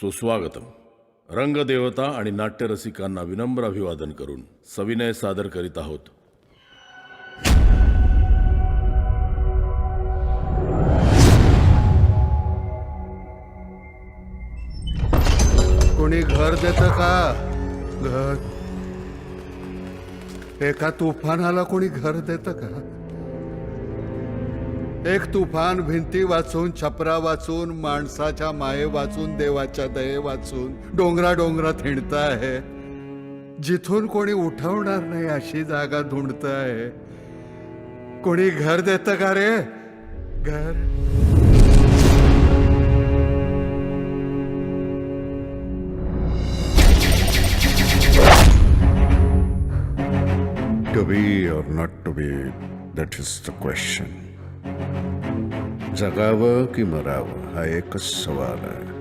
सुस्वागतम. रंगदेवता आणि नाट्यरसिकांना विनम्र अभिवादन करून सविनय सादर करीत आहोत. कोणी घर देत का? घर. एका तुफानाला कोणी घर देत का? एक तुफान भिंती वाचून छपरा वाचून माणसाच्या माये वाचून देवाच्या दये वाचून डोंगरा डोंगरात हिंडत आहे. जिथून कोणी उठवणार नाही अशी जागा धुंडत आहे. कोणी घर देत का रे? घर. To be or not to be, that is the question. जगावं की मरावं हा एकच सवाल आहे.